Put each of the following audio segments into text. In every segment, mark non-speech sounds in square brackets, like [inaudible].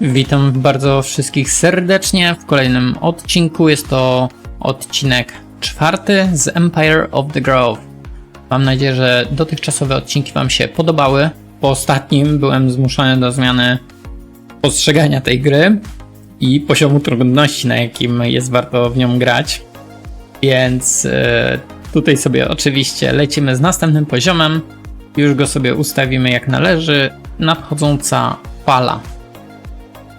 Witam bardzo wszystkich serdecznie w kolejnym odcinku. Jest to odcinek czwarty z Empire of the Grove. Mam nadzieję, że dotychczasowe odcinki Wam się podobały. Po ostatnim byłem zmuszony do zmiany postrzegania tej gry i poziomu trudności, na jakim jest warto w nią grać. Więc e, tutaj sobie oczywiście lecimy z następnym poziomem. Już go sobie ustawimy jak należy. Nadchodząca fala.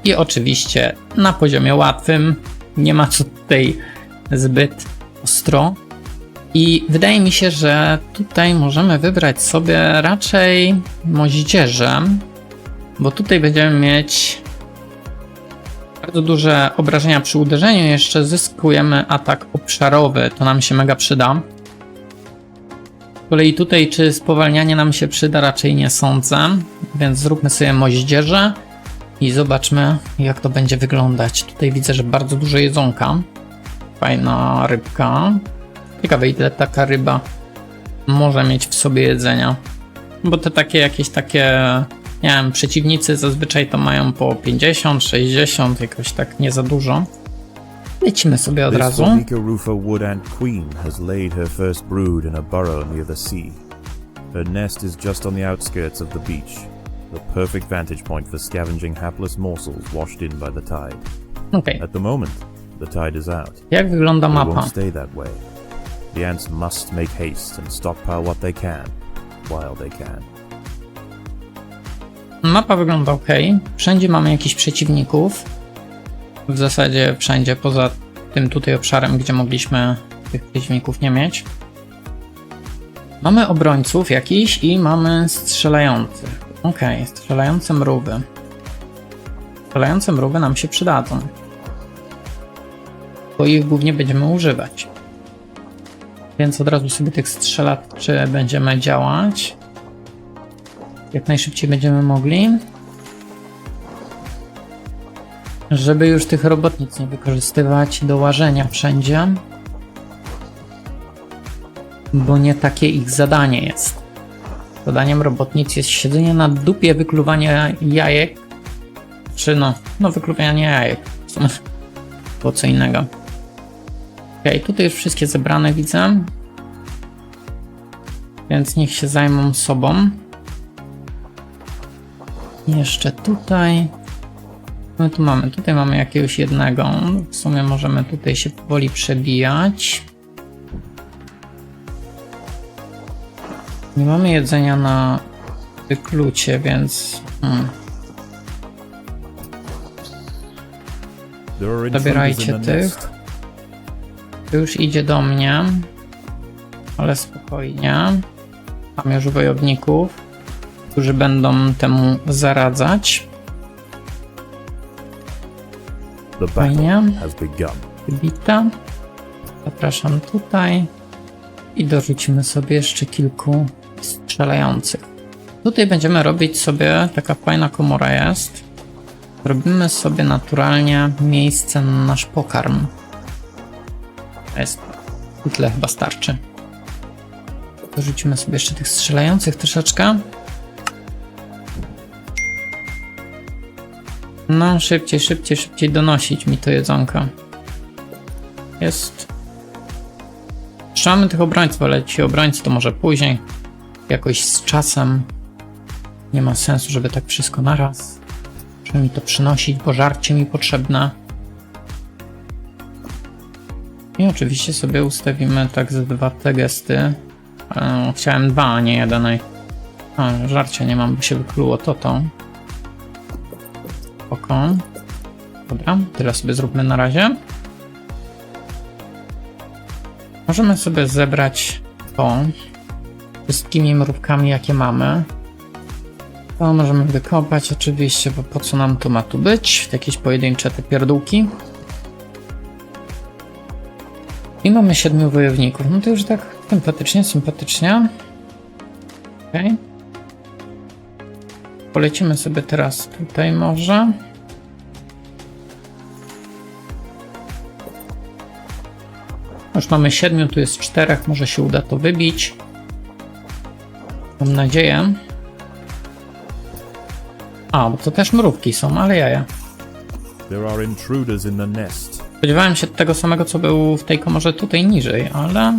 I oczywiście na poziomie łatwym. Nie ma co tutaj zbyt ostro. I wydaje mi się, że tutaj możemy wybrać sobie raczej moździerze, bo tutaj będziemy mieć bardzo duże obrażenia przy uderzeniu. Jeszcze zyskujemy atak obszarowy, to nam się mega przyda. Z kolei tutaj, czy spowalnianie nam się przyda, raczej nie sądzę, więc zróbmy sobie moździerze i zobaczmy, jak to będzie wyglądać. Tutaj widzę, że bardzo dużo jedzonka. Fajna rybka. Ciekawe, ile taka ryba może mieć w sobie jedzenia. Bo te takie jakieś takie, nie wiem, przeciwnicy zazwyczaj to mają po 50, 60, jakoś tak nie za dużo. Lecimy sobie od razu. Her nest is just on the outskirts of the beach, the perfect vantage point for scavenging hapless morsels washed in by the tide. Okej, At the moment, the tide is out. jak wygląda It mapa? won't stay that way. The ants must make haste and stockpile what they can, while they can. Mapa wygląda ok. Wszędzie mamy jakichś przeciwników. W zasadzie wszędzie, poza tym tutaj obszarem, gdzie mogliśmy tych przeciwników nie mieć. Mamy obrońców jakiś i mamy strzelających. Ok, strzelające mrówy. Strzelające mrówy nam się przydadzą. Bo ich głównie będziemy używać. Więc od razu sobie tych strzelaczy będziemy działać jak najszybciej będziemy mogli. Żeby już tych robotnic nie wykorzystywać do łażenia wszędzie. Bo nie takie ich zadanie jest. Zadaniem robotnic jest siedzenie na dupie, wykluwanie jajek. Czy no, no wykluwanie jajek. Było [laughs] co innego. Ok, tutaj już wszystkie zebrane widzę. Więc niech się zajmą sobą. Jeszcze tutaj. My tu mamy, tutaj mamy jakiegoś jednego. W sumie możemy tutaj się powoli przebijać. Nie mamy jedzenia na wyklucie, więc. Hmm. Zabierajcie tych. To już idzie do mnie. Ale spokojnie. Mam już wojowników, którzy będą temu zaradzać. Fajnie. Wybita. Zapraszam tutaj. I dorzucimy sobie jeszcze kilku strzelających. Tutaj będziemy robić sobie, taka fajna komora jest. Robimy sobie naturalnie miejsce na nasz pokarm. Jest. Tyle chyba starczy. Dorzucimy sobie jeszcze tych strzelających troszeczkę. No, szybciej, szybciej, szybciej donosić mi to jedzonko. Jest. Trzymamy tych obrońców, ale ci obrońcy to może później. Jakoś z czasem. Nie ma sensu, żeby tak wszystko naraz. Muszę mi to przynosić, bo żarcie mi potrzebne. I oczywiście sobie ustawimy tak ze dwa te gesty. E, Chciałem dwa, a nie jeden. A, żarcia nie mam, bo się wykluło to to. Oko. Dobra, tyle sobie zróbmy na razie. Możemy sobie zebrać to wszystkimi mrówkami, jakie mamy. To możemy wykopać oczywiście, bo po co nam to ma tu być? Jakieś pojedyncze te pierdółki. I mamy siedmiu wojowników. No to już tak sympatycznie, sympatycznie. Okej. Polecimy sobie teraz tutaj może. Już mamy siedmiu, tu jest czterech, może się uda to wybić. Mam nadzieję. A, bo to też mrówki są, ale jaja. There are intruders in the nest. Spodziewałem się tego samego, co był w tej komorze tutaj niżej, ale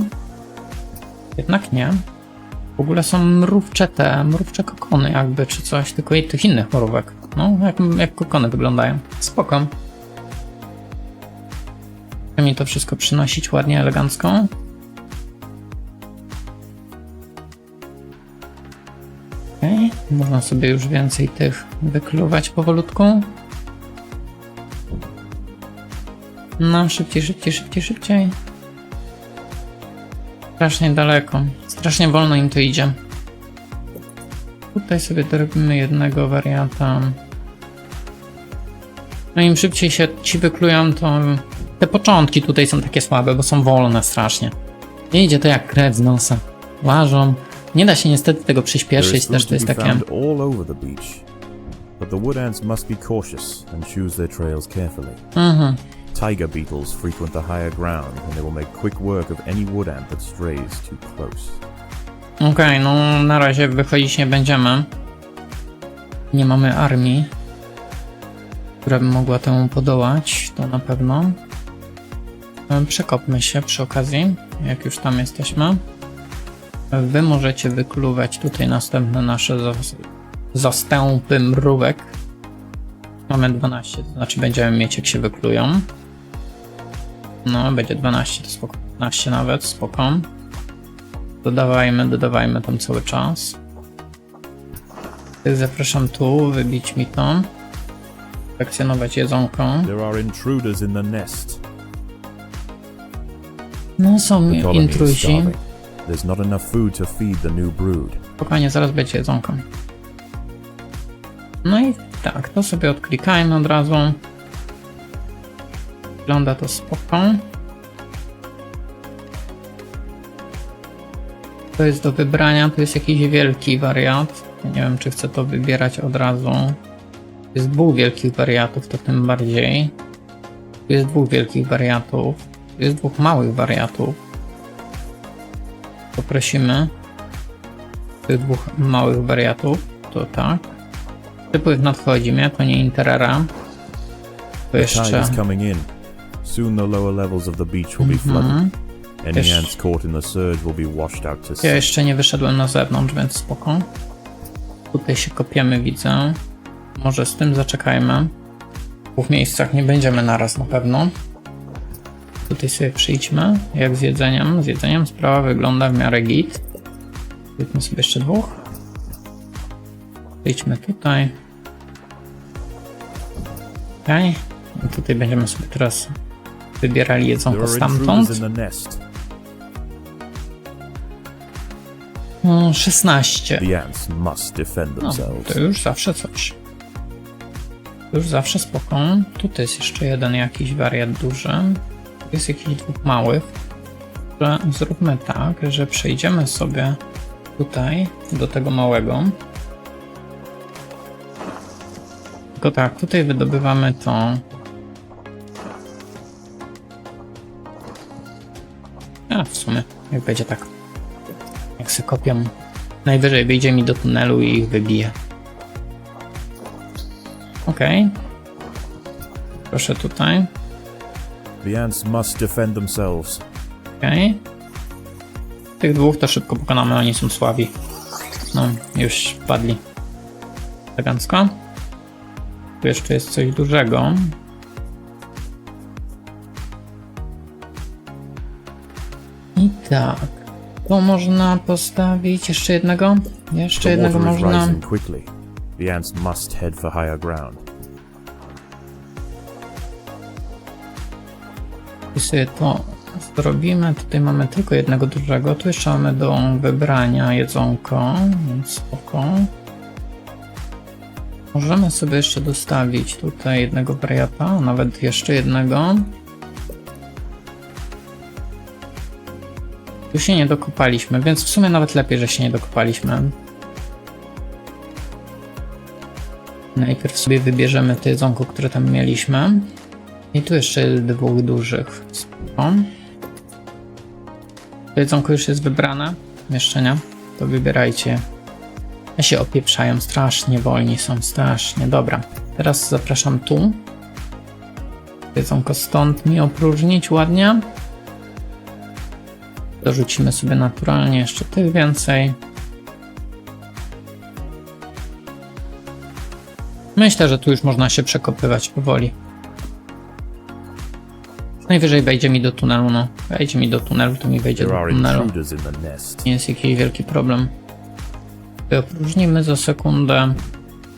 jednak nie. W ogóle są mrówcze te, mrówcze kokony jakby, czy coś, tylko i tych innych mrówek. No, jak, jak kokony wyglądają. Spoko. Chcę mi to wszystko przynosić ładnie, elegancko. Można sobie już więcej tych wykluwać powolutku. No, szybciej, szybciej, szybciej, szybciej. Strasznie daleko. Strasznie wolno im to idzie. Tutaj sobie dorobimy jednego warianta. No im szybciej się ci wyklują, to te początki tutaj są takie słabe, bo są wolne strasznie. Nie idzie to jak krew z nosa. Łażą. Nie da się niestety tego przyspieszyć, też to jest takie... But the wood ants must be cautious and choose their trails carefully. Mhm. Tiger beetles frequent the higher ground, and they will make quick work of any wood ant that strays too close. Okej, no na razie wychodzić nie będziemy. Nie mamy armii, która by mogła temu podołać, to na pewno. E, Przekopmy się przy okazji, jak już tam jesteśmy. Wy możecie wykluwać tutaj następne nasze zas- zastępy mrówek. Mamy 12, to znaczy będziemy mieć jak się wyklują. No, będzie 12, to spoko. 15 nawet, spoko. Dodawajmy, dodawajmy tam cały czas. Zapraszam tu, wybić mi to. Sekcjonować jedzonko. There are intruders in the nest. No są intruzi. There's not enough food to feed the new brood. Spokojnie, zaraz będzie jedzonko. No i tak, to sobie odklikajmy od razu. Wygląda to spoko. To jest do wybrania, tu jest jakiś wielki wariat. Nie wiem, czy chcę to wybierać od razu. Jest dwóch wielkich wariatów, to tym bardziej. Tu jest dwóch wielkich wariatów. Tu jest dwóch małych wariatów. Poprosimy tych dwóch małych wariatów, to tak. Typów nadchodzi mnie, to nie Interera. To jeszcze... coming in. Soon the lower levels of the beach will be flooded. Mhm. Any Yes. ants caught in the surge will be washed out to Ja jeszcze nie wyszedłem na zewnątrz, więc spoko. Tutaj się kopiemy, widzę. Może z tym zaczekajmy. W dwóch miejscach nie będziemy naraz na pewno. Tutaj sobie przyjdźmy. Jak z jedzeniem? Z jedzeniem sprawa wygląda w miarę git. Zjedźmy sobie jeszcze dwóch. Przyjdźmy tutaj. Okej. I tutaj będziemy sobie teraz wybierali jedzonko stamtąd. intruders in the nest. No, 16. The ants must defend No, to już zawsze coś. To Już zawsze spoko. Tutaj jest jeszcze jeden jakiś wariat duży. Jest jakiś dwóch małych. Że zróbmy tak, że przejdziemy sobie tutaj do tego małego. Tylko tak, tutaj wydobywamy to. A, w sumie, jak będzie tak. Jak se kopią Najwyżej wyjdzie mi do tunelu i ich wybije. Okej. Proszę tutaj. The ants must defend themselves. Okej. Tych dwóch to szybko pokonamy, oni są słabi. No, już padli. Elegancko. Tu jeszcze jest coś dużego. I tak. Tu można postawić jeszcze jednego. Jeszcze jednego można. The ants must head for higher ground. I sobie to zrobimy. Tutaj mamy tylko jednego dużego. Tu jeszcze mamy do wybrania jedzonko, więc spoko. Możemy sobie jeszcze dostawić tutaj jednego wariata, a nawet jeszcze jednego. Tu się nie dokopaliśmy, więc w sumie nawet lepiej, że się nie dokopaliśmy. Najpierw sobie wybierzemy to jedzonko, które tam mieliśmy. I tu jeszcze dwóch dużych. To jedzonko już jest wybrane. Jeszcze nie. To wybierajcie. Ja się opieprzają strasznie wolni są, strasznie. Dobra. Teraz zapraszam tu. Jedzonko stąd mi opróżnić ładnie. Dorzucimy sobie naturalnie jeszcze tych więcej. Myślę, że tu już można się przekopywać powoli. Najwyżej wejdzie mi do tunelu, no. Wejdzie mi do tunelu, to mi wejdzie do tunelu. Nie jest jakiś wielki problem. Opróżnimy za sekundę.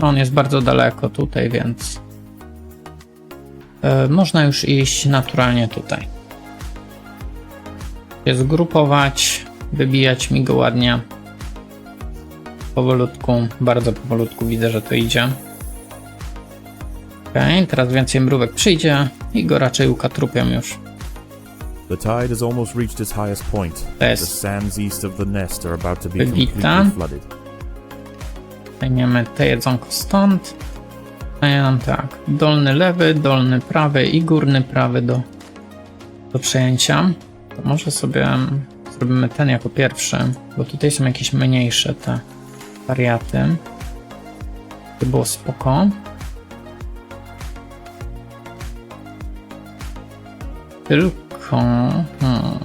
On jest bardzo daleko tutaj, więc e, można już iść naturalnie tutaj. Się zgrupować, wybijać mi go ładnie. Powolutku, bardzo powolutku widzę, że to idzie. Okej, teraz więcej mrówek przyjdzie i go raczej ukatrupią już. The tide has almost reached its highest point. The sands east of the nest are about to be completely flooded. Zajmiemy te jedzonko stąd. Nam tak, dolny lewy, dolny prawy i górny prawy do, do przejęcia. To może sobie zrobimy ten jako pierwszy, bo tutaj są jakieś mniejsze te wariaty. To było spoko. Tylko... Hmm,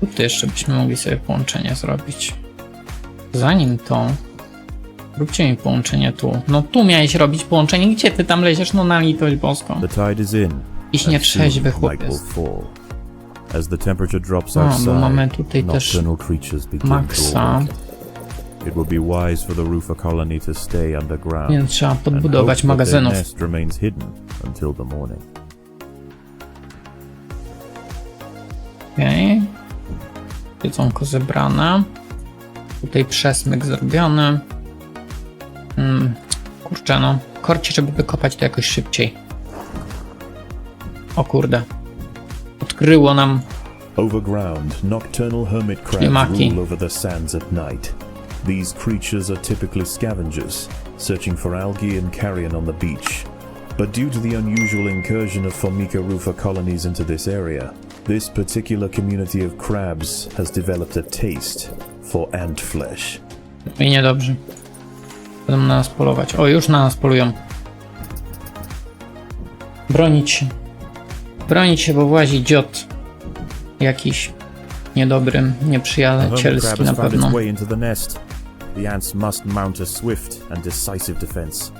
tutaj jeszcze byśmy mogli sobie połączenie zrobić. Zanim to, róbcie mi połączenie tu. No tu miałeś robić połączenie. Gdzie ty tam leziesz? No na litość boską. The tide is in. Jakiś and nietrzeźwy soon night will chłopiec. As the temperature drops A, bo outside, mamy tutaj też Maxa. It would be wise for the roofer colony to stay underground. więc trzeba podbudować magazynów. nest remains hidden until the morning. Jedzonko zebrane. Tutaj przesmyk zrobiony. Hmm. Kurczę no. Korci, żeby wykopać to jakoś szybciej. O kurde. Odkryło nam Overground, nocturnal hermit crabs rule over the sands at night. These creatures are typically scavengers, searching for algae and carrion on the beach. But due to the unusual incursion of Formica rufa colonies into this area, this particular community of crabs has developed a taste for ant flesh. i niedobrze. Będą na nas polować. O, już na nas polują. Bronić się. Bronić się, bo włazi dziot. Jakiś niedobry, A hermit crab nieprzyjacielski na pewno. The ants must mount a swift and decisive defense.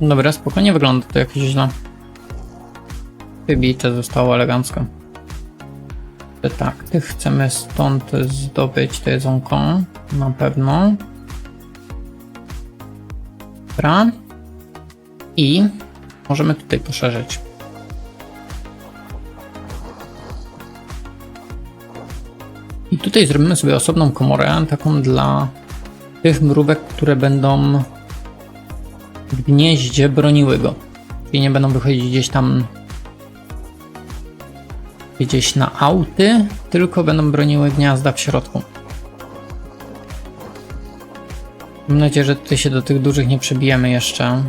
Dobra, spokojnie wygląda to jakoś źle. Wybite zostało elegancko. Tak, tych chcemy stąd zdobyć to jedzonko. Na pewno. Dobra. I możemy tutaj poszerzyć. I tutaj zrobimy sobie osobną komorę, taką dla tych mrówek, które będą gnieździe broniły go. Czyli nie będą wychodzić gdzieś tam gdzieś na auty, tylko będą broniły gniazda w środku. Mam nadzieję, że tutaj się do tych dużych nie przebijemy jeszcze.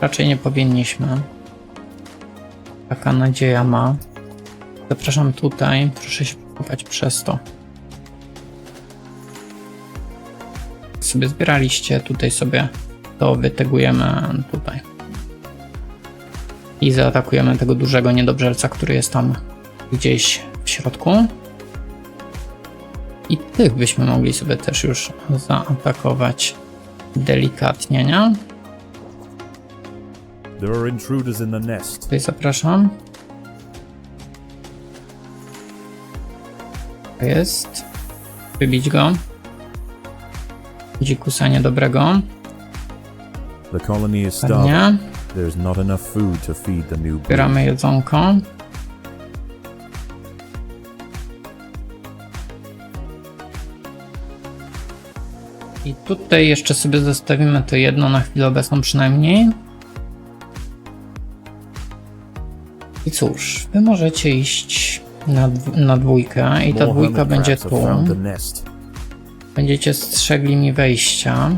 Raczej nie powinniśmy. Taka nadzieja ma. Zapraszam tutaj, proszę się przekopać przez to. Sobie zbieraliście, tutaj sobie to wytegujemy tutaj. I zaatakujemy tego dużego niedobrzelca, który jest tam gdzieś w środku. I tych byśmy mogli sobie też już zaatakować delikatnie, nie? There are intruders in the nest. Tutaj zapraszam. Jest. Wybić go. Dzikusa niedobrego. The colony is starving. There's not enough food to feed the new. Zbieramy jedzonko. I tutaj jeszcze sobie zostawimy to jedno na chwilę obecną przynajmniej. I cóż, wy możecie iść na, na dwójkę i ta dwójka będzie tu. Będziecie strzegli mi wejścia.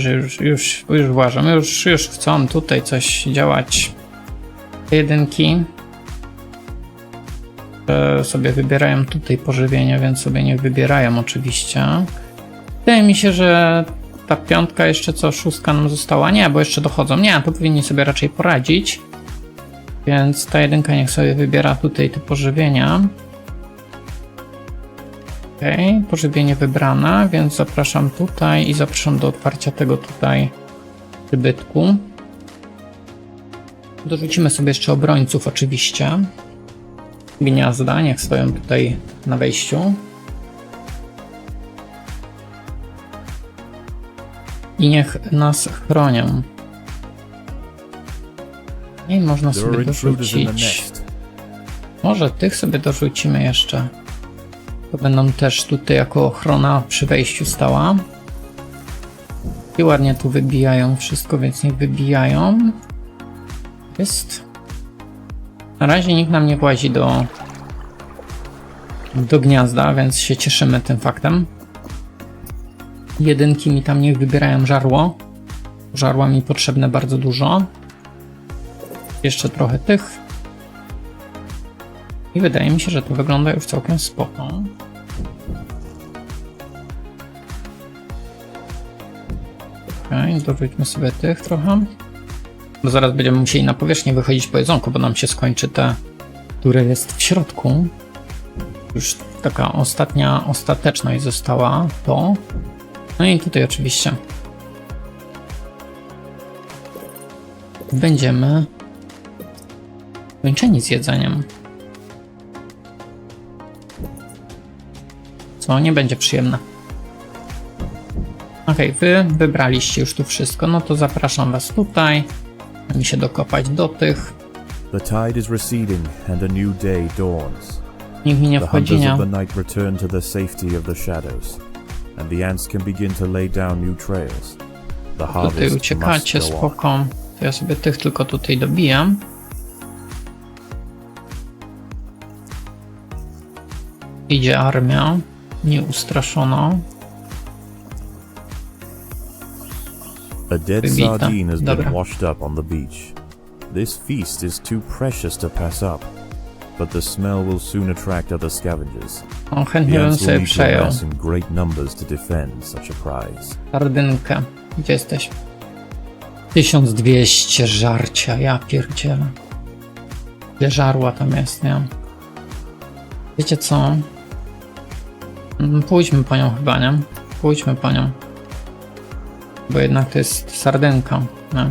Że już, już, już uważam, już, już chcą tutaj coś działać. Jedynki że sobie wybierają tutaj pożywienie, więc sobie nie wybierają oczywiście. Wydaje mi się, że ta piątka jeszcze co, szóstka nam została? Nie, bo jeszcze dochodzą. Nie, to powinni sobie raczej poradzić. Więc ta jedynka niech sobie wybiera tutaj te pożywienia. Okej, pożywienie wybrane, więc zapraszam tutaj i zapraszam do otwarcia tego tutaj przybytku. Dorzucimy sobie jeszcze obrońców oczywiście. Gniazda, niech stoją tutaj na wejściu. I niech nas chronią. I można sobie dorzucić. Może tych sobie dorzucimy jeszcze. To będą też tutaj jako ochrona przy wejściu stała. I ładnie tu wybijają wszystko, więc niech wybijają. Jest. Na razie nikt nam nie włazi do do gniazda, więc się cieszymy tym faktem. Jedynki mi tam niech wybierają żarło. Żarła mi potrzebne bardzo dużo. Jeszcze trochę tych. I wydaje mi się, że to wygląda już całkiem spoko. Okej, dorzućmy sobie tych trochę. Bo zaraz będziemy musieli na powierzchnię wychodzić po jedzonku, bo nam się skończy te, które jest w środku. Już taka ostatnia ostateczność została to. No i tutaj oczywiście będziemy kończeni z jedzeniem. Co nie będzie przyjemne. Okej, wy wybraliście już tu wszystko, no to zapraszam was tutaj. Mi się dokopać do tych. The tide is receding and a new day dawns. Nikt mi nie The wchodzi, hunters nie? of the night return to the safety of the shadows, and the ants can begin to lay down new trails. The Tutaj harvest uciekacie, must go on. spoko. To ja sobie tych tylko tutaj dobijam. Idzie armia, nieustraszona. A dead Wybita. sardine has Dobra. been washed up on the beach. This feast is too precious to pass up, but the smell will soon attract other scavengers. On chętnie The bym ants will sobie need to przejął. amass in great numbers to defend such a prize. Sardynkę. Gdzie jesteś? 1200 żarcia, ja pierdzielę. Ile żarła tam jest, nie? Wiecie co? Mm, Pójdźmy po nią chyba, nie? Pójdźmy po nią. Bo jednak to jest sardynka, nie?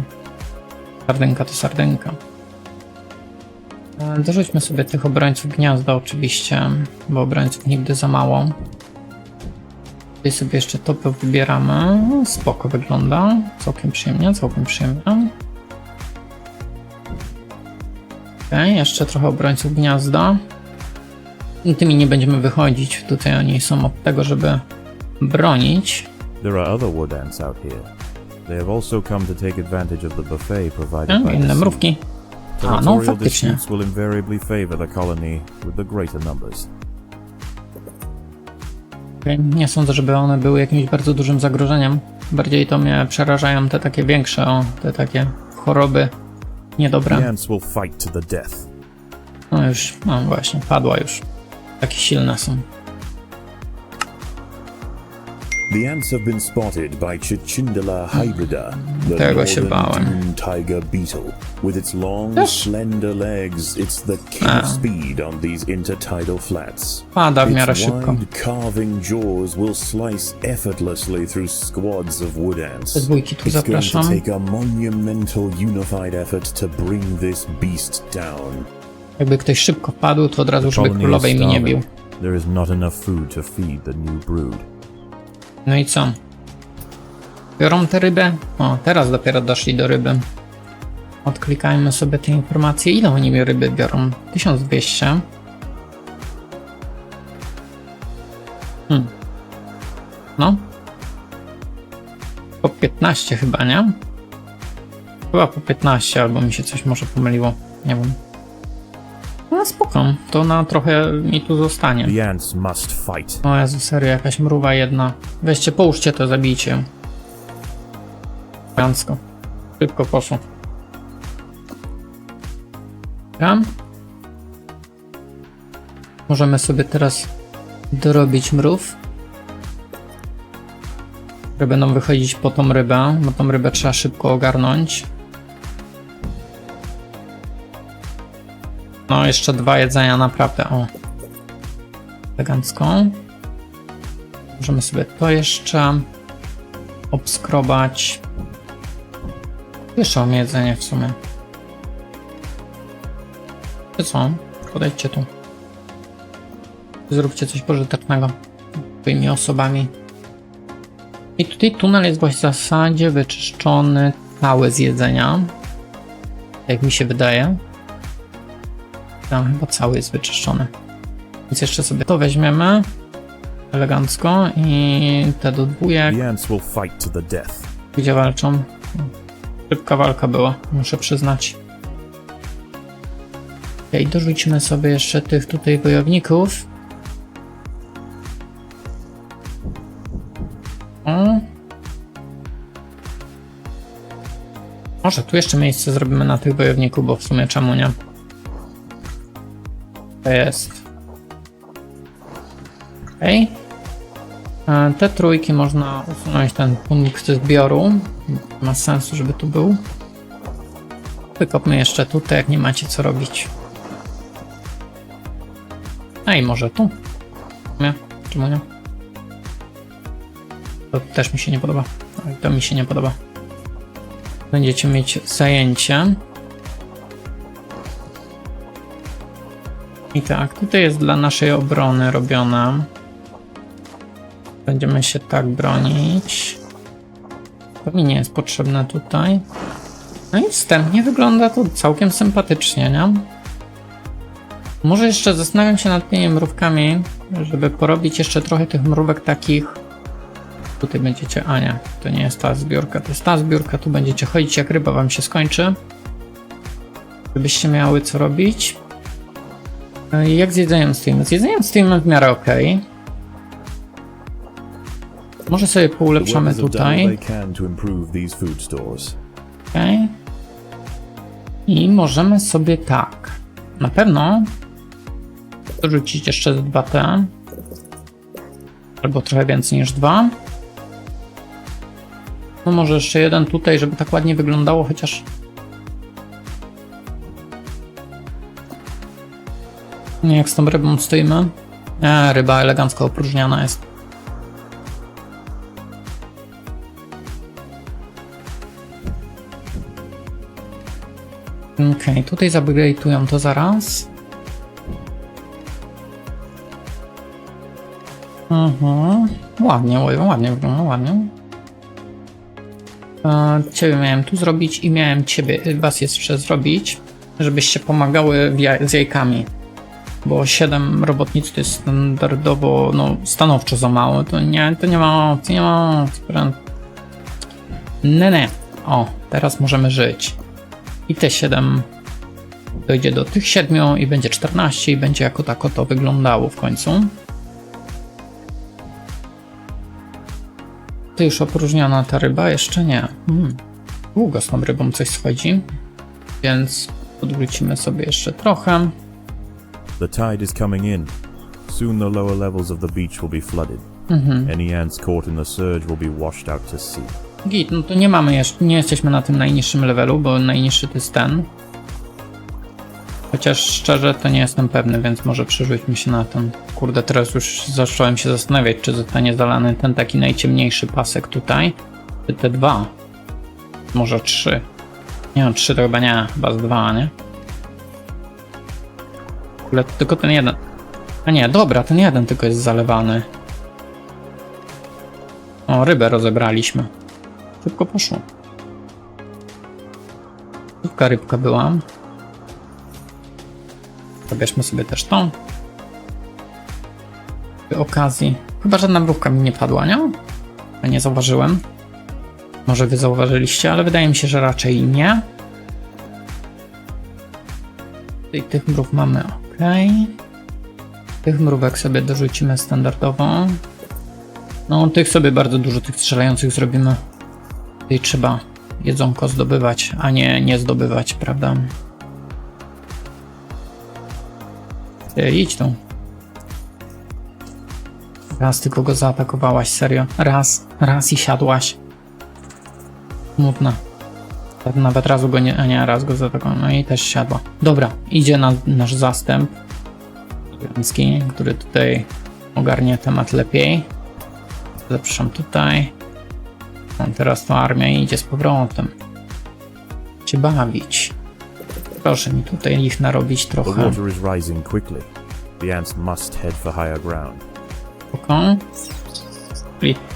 Sardynka to sardynka. E, Dorzućmy sobie tych obrońców gniazda oczywiście, bo obrońców nigdy za mało. Tutaj sobie jeszcze topy wybieramy. Spoko wygląda. Całkiem przyjemnie, całkiem przyjemnie. Okej, jeszcze trochę obrońców gniazda. Tymi nie będziemy wychodzić. Tutaj oni są od tego, żeby bronić. There are other ants out here. They have also come to take advantage of the buffet provided E, by Inne mrówki. A, no faktycznie. will invariably favor the colony with the greater numbers. Nie sądzę, żeby one były jakimś bardzo dużym zagrożeniem. Bardziej to mnie przerażają te takie większe, o, te takie choroby The niedobre. ants will fight to the death. No już, no właśnie, padła już. Takie silne są. The ants have been spotted by Chichindala hybrida, the Tego się northern bałem. tiger beetle. With its long, Też. slender legs, it's the king of speed on these intertidal flats. Pada w miarę Its szybko. wide, carving jaws will slice effortlessly through squads of wood ants. Te dwójki tu It's going to zapraszam. take a monumental unified effort to bring this beast down. Jakby ktoś szybko padł, to od razu już by królowej mi nie bił. starving. There is not enough food to feed the new brood. No i co? Biorą tę rybę? O, teraz dopiero doszli do ryby. Odklikajmy sobie te informacje. Ile oni mi ryby biorą? 1200. Hmm. No. Po 15 chyba, nie? Chyba po 15, albo mi się coś może pomyliło. Nie wiem. No spoko, to na trochę mi tu zostanie. The ants must fight. O Jezu, serio, jakaś mruwa jedna. Weźcie, połóżcie to, zabijcie ją. Elegancko. Szybko poszło. Ram. Możemy sobie teraz dorobić mrów. które będą wychodzić po tą rybę, bo tą rybę trzeba szybko ogarnąć. No, jeszcze dwa jedzenia, naprawdę, o. Elegancko. Możemy sobie to jeszcze obskrobać. Jeszcze mam jedzenie w sumie. Czy co? Podejdźcie tu. Zróbcie coś pożytecznego. Twoimi osobami. I tutaj tunel jest właśnie w zasadzie wyczyszczony cały z jedzenia. Jak mi się wydaje. Tam chyba cały jest wyczyszczony. Więc jeszcze sobie to weźmiemy. Elegancko. I te do dwójek. Gdzie walczą? Szybka walka była, muszę przyznać. Okej, dorzućmy sobie jeszcze tych tutaj wojowników. O. Może tu jeszcze miejsce zrobimy na tych wojowników, bo w sumie czemu nie? To jest. Okej. E, Te trójki można usunąć ten punkt zbioru. Ma sensu, żeby tu był. Wykopmy jeszcze tutaj, jak nie macie co robić. A i może tu. Nie? Czemu nie? To też mi się nie podoba. To mi się nie podoba. Będziecie mieć zajęcie. I tak, tutaj jest dla naszej obrony robione. Będziemy się tak bronić. To mi nie jest potrzebne tutaj. No i wstępnie wygląda to całkiem sympatycznie, nie? Może jeszcze zastanawiam się nad tymi mrówkami, żeby porobić jeszcze trochę tych mrówek takich. Tutaj będziecie, a nie, to nie jest ta zbiórka, to jest ta zbiórka, tu będziecie chodzić jak ryba wam się skończy. Żebyście miały co robić. E, Jak z jedzeniem Steam? Z jedzeniem Steam w miarę ok. Może sobie poulepszamy tutaj. Okej. I możemy sobie tak. Na pewno dorzucić jeszcze 2T. Albo trochę więcej niż 2. No może jeszcze jeden tutaj, żeby tak ładnie wyglądało, chociaż. Jak z tą rybą stoimy. E, ryba elegancko opróżniana jest. Okej, tutaj zupgrade'ują to zaraz. Mhm. Ładnie, ładnie, wygląda, ładnie. E, ciebie miałem tu zrobić i miałem ciebie, was jeszcze zrobić, żebyście pomagały z jajkami. Bo 7 robotnic to jest standardowo, no stanowczo za mało, to nie, to nie ma opcji, nie ma opcji. Nie, nie. O, teraz możemy żyć. I te 7 dojdzie do tych 7 i będzie 14 i będzie jako tako to wyglądało w końcu. To już opróżniona ta ryba? Jeszcze nie. Hmm. Długo z tą rybą coś schodzi, więc odwrócimy sobie jeszcze trochę. The tide is coming in. Soon the lower levels of the beach will be flooded. Any ants caught in the surge will be washed out to sea. Git, no to nie mamy jeszcze, nie jesteśmy na tym najniższym levelu, bo najniższy to jest ten. Chociaż szczerze to nie jestem pewny, więc może przerzućmy się na ten. Kurde, teraz już zacząłem się zastanawiać, czy zostanie zalany ten taki najciemniejszy pasek tutaj, czy te dwa. Może trzy. Nie no, trzy to chyba nie, chyba z dwa, nie? Ogóle tylko ten jeden. A nie, dobra, ten jeden tylko jest zalewany. O, rybę rozebraliśmy. Szybko poszło. Szybka rybka była. Zabierzmy sobie też tą. Przy okazji. Chyba żadna mrówka mi nie padła, nie? Ja nie zauważyłem. Może wy zauważyliście, ale wydaje mi się, że raczej nie. Tutaj tych mrów mamy ok. Tych mrówek sobie dorzucimy standardowo. No, tych sobie bardzo dużo tych strzelających zrobimy. Tutaj trzeba jedzonko zdobywać, a nie nie zdobywać, prawda? Ty, idź tu. Raz tylko go zaatakowałaś, serio. Raz, raz i siadłaś. Smutna. Nawet razu go nie, a nie, raz go zaatakowałem, no i też siadła. Dobra, idzie na, nasz zastęp. Irlandzki, który tutaj ogarnie temat lepiej. Zapraszam tutaj. On teraz to armia idzie z powrotem. Cię bawić. Proszę mi tutaj ich narobić trochę. The ants must head for higher ground.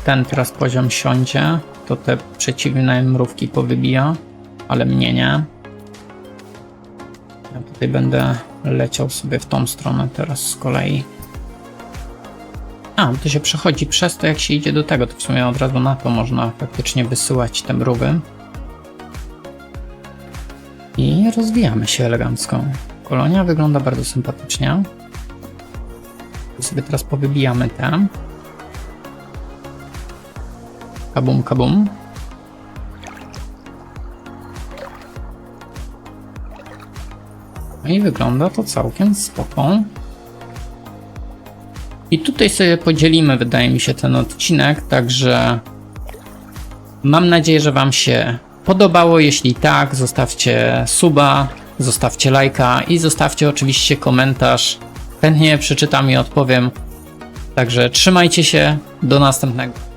Ten teraz poziom siądzie, to te przeciwne mrówki powybija, ale mnie nie. Ja tutaj będę leciał sobie w tą stronę teraz z kolei. A, to się przechodzi przez to, jak się idzie do tego, to w sumie od razu na to można faktycznie wysyłać te mrówy. I rozwijamy się elegancko. Kolonia wygląda bardzo sympatycznie. To sobie teraz powybijamy te. Kabum, kabum. I wygląda to całkiem spoko. I tutaj sobie podzielimy, wydaje mi się, ten odcinek, także mam nadzieję, że Wam się podobało. Jeśli tak, zostawcie suba, zostawcie lajka i zostawcie oczywiście komentarz. Chętnie przeczytam i odpowiem. Także trzymajcie się, do następnego.